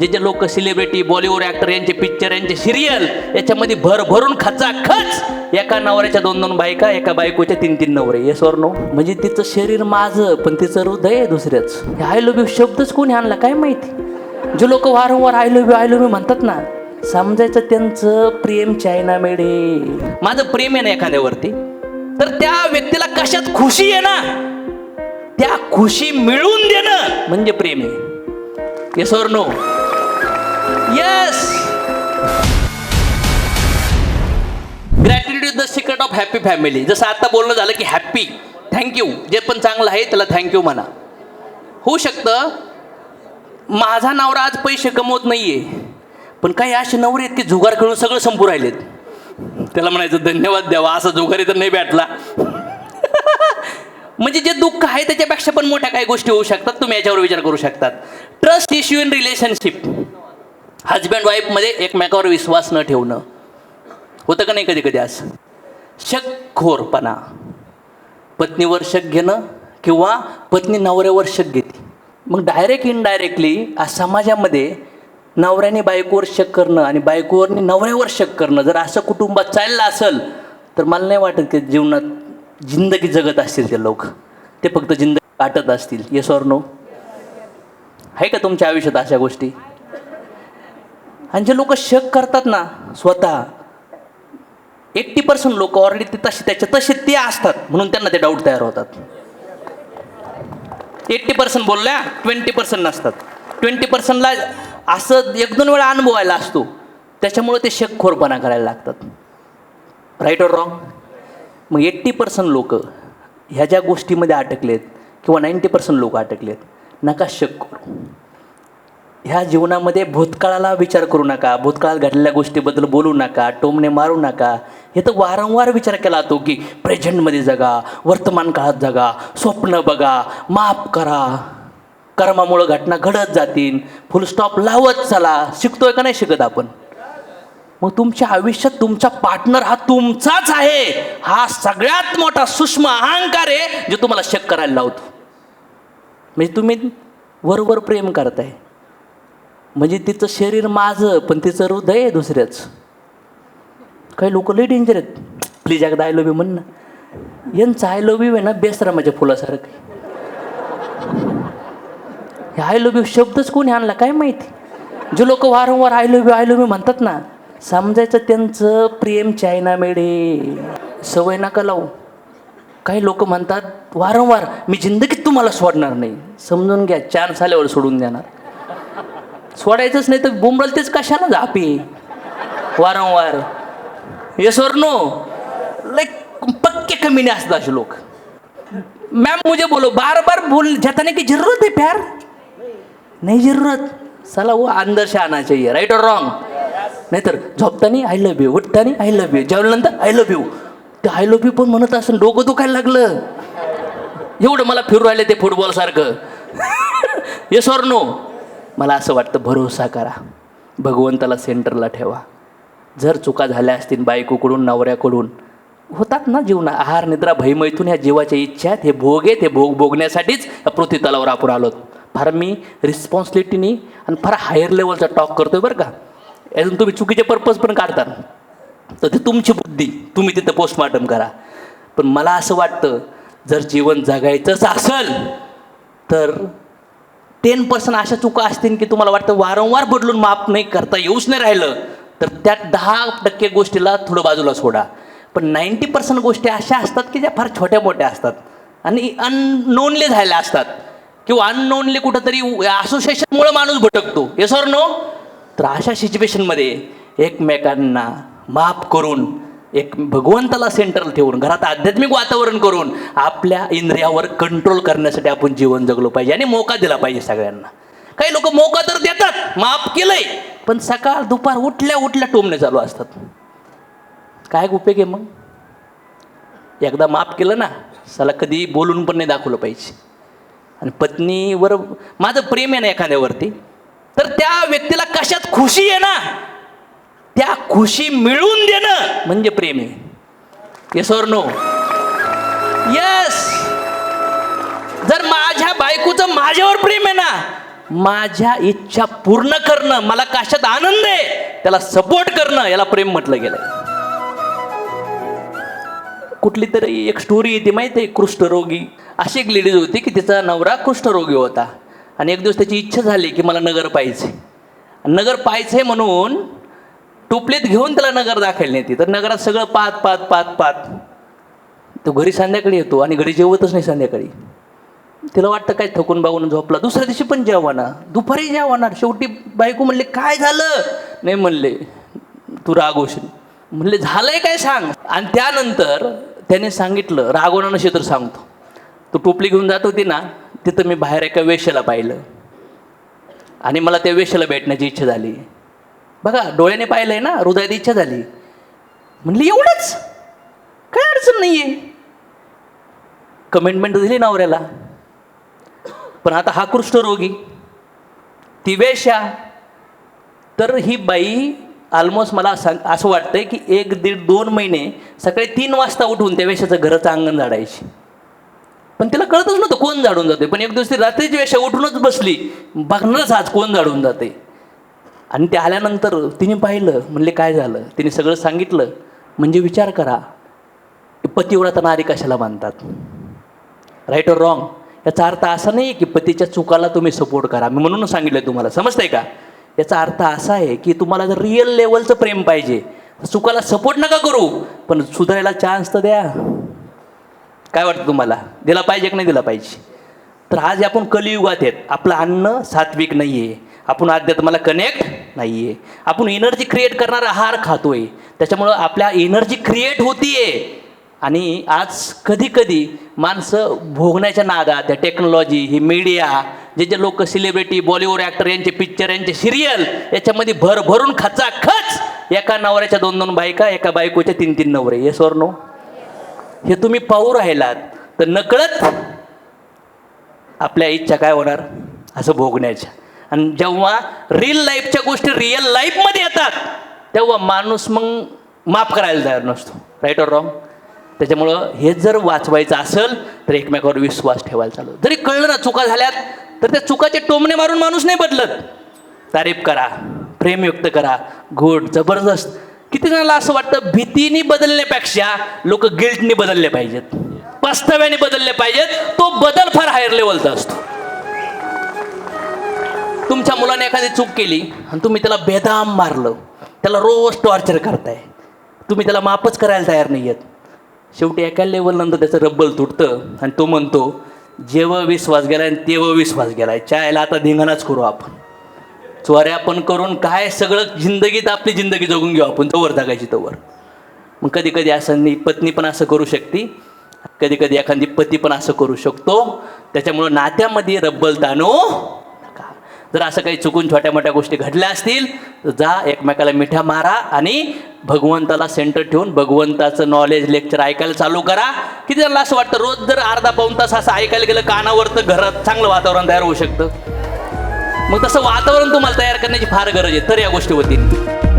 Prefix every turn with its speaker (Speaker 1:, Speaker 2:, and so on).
Speaker 1: जे जे लोक सेलिब्रिटी बॉलिवूड ऍक्टर यांचे पिक्चर यांचे सिरियल याच्यामध्ये भर भरून खचा खच एका नवऱ्याच्या दोन दोन बायका एका बायकोच्या तीन तीन नवरे. येस वर नो म्हणजे तिचं शरीर माझं पण तिचं हृदय आहे दुसऱ्याच. आय लव्ह यू शब्दच कोणी आणला? काय माहिती? जे लोक वारंवार I love you I love you म्हणतात ना समजायचं त्यांचं प्रेम चायना मेडे माझं प्रेम आहे ना एखाद्यावरती तर त्या व्यक्तीला कशात खुशी आहे ना? त्या खुशी मिळवून देणं म्हणजे प्रेम आहे. Yes or no yes gratitude is the secret of happy family जसं आता बोलणं झालं की हॅपी थँक्यू जे पण चांगलं आहे त्याला थँक्यू म्हणा. होऊ शकतं माझा नवरा आज पैसे कमवत नाही आहे पण काही असे नवरे आहेत की जुगार खेळून सगळं संपू राहिलेत. त्याला म्हणायचं धन्यवाद द्यावा असा जुगारी तर नाही भेटला. म्हणजे जे दुःख आहे त्याच्यापेक्षा पण मोठ्या काही गोष्टी होऊ शकतात तुम्ही याच्यावर विचार करू शकतात. Trust issue in relationship husband वाईफमध्ये एकमेकावर विश्वास न ठेवणं. होतं का नाही कधी कधी असं? शकखोरपणा. पत्नीवर शक घेणं किंवा पत्नी नवऱ्यावर शक घेते. मग डायरेक्ट इनडायरेक्टली आज समाजामध्ये नवऱ्याने बायकोवर शक करणं आणि बायकोवरने नवऱ्यावर शक करणं जर असं कुटुंबात चाललं असेल तर मला नाही वाटत की जीवनात जिंदगी जगत असतील ते लोक. ते फक्त जिंदगी काटत असतील. येस ऑर नो आहे का तुमच्या आयुष्यात अशा गोष्टी? आणि जे लोक शक करतात ना स्वतः एट्टी पर्सेंट लोक ऑलरेडी ते तसे त्याचे तसे ते असतात. म्हणून त्यांना ते डाऊट तयार होतात. एट्टी पर्सेंट बोलल्या ट्वेंटी पर्सेंट नसतात. ट्वेंटी पर्सेंटला असं एक दोन वेळा अनुभवायला असतो. त्याच्यामुळे ते शकखोरपणा करायला लागतात. राईट ऑर रॉंग मग एट्टी पर्सेंट लोक ह्या ज्या गोष्टीमध्ये अटकलेत किंवा नाईंटी पर्सेंट लोक अटकलेत नका शक करू. ह्या जीवनामध्ये भूतकाळाला विचार करू नका. भूतकाळात घडलेल्या गोष्टीबद्दल बोलू नका टोमणे मारू नका. हे तर वारंवार विचार केला जातो की प्रेझेंटमध्ये जगा वर्तमान काळात जगा स्वप्न बघा माफ करा. कर्मामुळं घटना घडत जातील. फुल स्टॉप लावत चला. शिकतोय का नाही शिकत आपण? मग तुमच्या आयुष्यात तुमचा पार्टनर हा तुमचाच आहे. हा सगळ्यात मोठा सूक्ष्म अहंकार आहे जो तुम्हाला शक करायला लावतो. म्हणजे तुम्ही वरवर प्रेम करताय. म्हणजे तिचं शरीर माझं पण तिचं हृदय आहे दुसऱ्याच. काही लोक लई डेंजर आहेत. प्लीज एकदा आय लव्ह यू म्हण ना. यांचं आय लव्ह यू आहे ना बेसरामाच्या फुलासारखं. हे आय लव्ह यू शब्दच कोणी आणला काय माहिती? जे लोक वारंवार I love you I love you म्हणतात ना समजायचं त्यांचं प्रेम चायना मेडे सवय नका लावू. काही लोक म्हणतात वारंवार मी जिंदगीत तुम्हाला सोडणार नाही. समजून घ्या चान्स आल्यावर सोडून देणार. सोडायचंच नाही तर बुमरल तेच कशाला झापी? वारंवार. येसवर नो लाईक पक्के कमीने असतात असे लोक. मैम मुझे बोलो बार बार बोल जताने की जरूरत है प्यार? नहीं जरूरत. साला वो अंदर से आना चाहिए राइट और रॉंग नाहीतर झोपताना आय लव्ह यू उठताना आय लव्ह यू जेवल्यानंतर आय लव्ह यू ते आय लव्ह यू पण म्हणत असं डोकं दुखायला लागलं. एवढं मला फिरू राहिले ते फुटबॉलसारखं येस ऑर नो मला असं वाटतं भरोसा करा. भगवंताला सेंटरला ठेवा. जर चुका झाल्या असतील बायकोकडून नवऱ्याकडून होतात ना जीवना आहार निद्रा भयमैथून ह्या जीवाच्या इच्छा आहेत. हे भोग आहेत हे भोग भोगण्यासाठीच या पृथ्वी तलावर आपण आलोत फार मी रिस्पॉन्सिबिलिटीनी आणि फार हायर लेवलचा टॉक करतोय बरं का. अजून तुम्ही चुकीचे पर्पज पण काढतात तर ते तुमची बुद्धी तुम्ही तिथं पोस्टमार्टम करा. पण मला असं वाटतं जर जीवन जगायचंच असेल तर टेन पर्सेंट अशा चुका असतील की तुम्हाला वाटतं वारंवार बदलून माफ नाही करता येऊच नाही राहिलं. तर त्यात दहा टक्के गोष्टीला थोडं बाजूला सोडा. पण नाईंटी पर्सेंट गोष्टी अशा असतात की ज्या फार छोट्या मोठ्या असतात. आणि अननोनली झालेल्या असतात. किंवा अननोनली कुठंतरी असोसिएशनमुळं माणूस भटकतो. हे सर नो तर अशा सिच्युएशनमध्ये एकमेकांना माफ करून एक भगवंताला सेंटर ठेवून घरात आध्यात्मिक वातावरण करून आपल्या इंद्रियावर कंट्रोल करण्यासाठी आपण जीवन जगलो पाहिजे आणि मोका दिला पाहिजे सगळ्यांना. काही लोक मोका तर देतात माफ केलंय पण सकाळ दुपार उठल्या उठल्या टोमणे चालू असतात. काय उपयोग आहे मग? एकदा माफ केलं ना सला कधी बोलून पण नाही दाखवलं पाहिजे. आणि पत्नीवर माझं प्रेम आहे ना एखाद्यावरती तर त्या व्यक्तीला कशात खुशी आहे ना त्या खुशी मिळवून देणं म्हणजे प्रेम आहे. येस और नो येस जर माझ्या बायकोचं माझ्यावर प्रेम आहे ना माझ्या इच्छा पूर्ण करणं मला कशात आनंद आहे त्याला सपोर्ट करणं याला प्रेम म्हटलं गेलंय. कुठली तरी एक स्टोरी येते माहिती आहे कुष्ठरोगी. अशी एक लेडीज होती की तिचा नवरा कुष्ठरोगी होता. आणि एक दिवस त्याची इच्छा झाली की मला नगर पाहिजे नगर पाहिजे म्हणून टोपलीत घेऊन त्याला नगर दाखवायला नेते तर नगरात सगळं पात पाहत पात पाहत. तो घरी संध्याकाळी येतो आणि घरी जेवतच नाही संध्याकाळी. तिला वाटतं काय थकून बागून झोपला. दुसऱ्या दिवशी पण जेवणार. दुपारी जेवणार. शेवटी बायको म्हणले काय झालं? नाही म्हणले तू रागवशील म्हणले झालंय काय सांग. आणि त्यानंतर त्याने सांगितलं रागवणं नसे तर सांगतो. तू टोपली घेऊन जात होती ना तिथं मी बाहेर एका वेशाला पाहिलं. आणि मला त्या वेशाला भेटण्याची इच्छा झाली. बघा डोळ्याने पाहिलंय ना हृदयात इच्छा झाली. म्हणली एवढंच? काय अडचण नाही आहे कमेंटमेंट दिली नवऱ्याला. पण आता हा कुष्ठरोगी ती वेश्या. तर ही बाई ऑलमोस्ट मला सांग असं वाटतंय की एक दीड दोन महिने सकाळी तीन वाजता उठून त्या वेशाचं घराचं अंगण झाडायची. पण तिला कळतच नव्हतं कोण झाडून जाते पण एक दिवस ती रात्रीची वेशा उठूनच बसली. बघणारच आज कोण झाडून जाते आणि ते आल्यानंतर तिने पाहिलं म्हणले काय झालं? तिने सगळं सांगितलं. म्हणजे विचार करा पतिव्रता नारी कशाला मानतात? राईट और रॉंग याचा अर्थ असा नाही की पतीच्या चुकाला तुम्ही सपोर्ट करा. मी म्हणून सांगितलं तुम्हाला समजतंय का? याचा अर्थ असा आहे की तुम्हाला जर रिअल लेवलचं प्रेम पाहिजे चुकाला सपोर्ट नका करू पण सुधारायला चान्स तर द्या. काय वाटतं तुम्हाला? दिला पाहिजे की नाही दिला पाहिजे? तर आज आपण कलियुगात आहेत. आपलं अन्न सात्विक नाही आहे आपण अध्यात्माला कनेक्ट नाही आहे आपण एनर्जी क्रिएट करणारा आहार खातोय. त्याच्यामुळं आपल्या एनर्जी क्रिएट होतीये. आणि आज कधी कधी माणसं भोगण्याच्या नादात त्या टेक्नॉलॉजी ही मीडिया जे जे लोक सेलिब्रिटी बॉलिवूड ॲक्टर यांचे पिक्चर यांचे सिरियल याच्यामध्ये भर भरून खचाखच एका नवऱ्याच्या दोन दोन बायका एका बायकोच्या तीन तीन नवरे. येस और नो हे तुम्ही पाहू राहिलात तर नकळत आपल्या इच्छा काय होणार? असं भोगण्याच्या. आणि जेव्हा रिअल लाईफच्या गोष्टी रिअल लाईफमध्ये येतात तेव्हा माणूस मग माफ करायला तयार नसतो. राईट ऑर रॉंग त्याच्यामुळं हे जर वाचवायचं असेल तर एकमेकावर विश्वास ठेवायला चालू. जरी कळलं ना चुका झाल्यात तर त्या चुकाचे टोमणे मारून माणूस नाही बदलत. तारीफ करा प्रेम व्यक्त करा गुड जबरदस्त. किती जणांना असं वाटतं भीतीने बदलण्यापेक्षा लोक गिल्टनी बदलले पाहिजेत. वास्तव्याने बदलले पाहिजेत. तो बदल फार हायर लेवलचा असतो. तुमच्या मुलाने एखादी चूक केली आणि तुम्ही त्याला बेदाम मारलं. त्याला रोज टॉर्चर करताय. तुम्ही त्याला माफच करायला तयार नाही आहेत शेवटी एका लेवलनंतर त्याचं रब्बल तुटतं आणि तो म्हणतो जेव्हा विश्वास गेला आणि तेव्हा विश्वास गेलाय. चायला आता धिंगाणाच करू आपण. चोऱ्या पण करून काय सगळं जिंदगीत आपली जिंदगी जगून घेऊ आपण तवर जगायची तवर. मग कधी कधी असं नाही पत्नी पण असं करू शकते. कधी कधी एखादी पती पण असं करू शकतो. त्याच्यामुळं नात्यामध्ये रब्बल ताणू जर असं काही चुकून छोट्या मोठ्या गोष्टी घडल्या असतील तर जा एकमेकाला मिठ्या मारा आणि भगवंताला सेंटर ठेवून भगवंताचं नॉलेज लेक्चर ऐकायला चालू करा. किती त्याला असं वाटतं रोज जर अर्धा पाऊन तास असं ऐकायला गेलं कानावर तर घरात चांगलं वातावरण तयार होऊ शकतं. मग तसं वातावरण तुम्हाला तयार करण्याची फार गरज आहे तर या गोष्टी होतील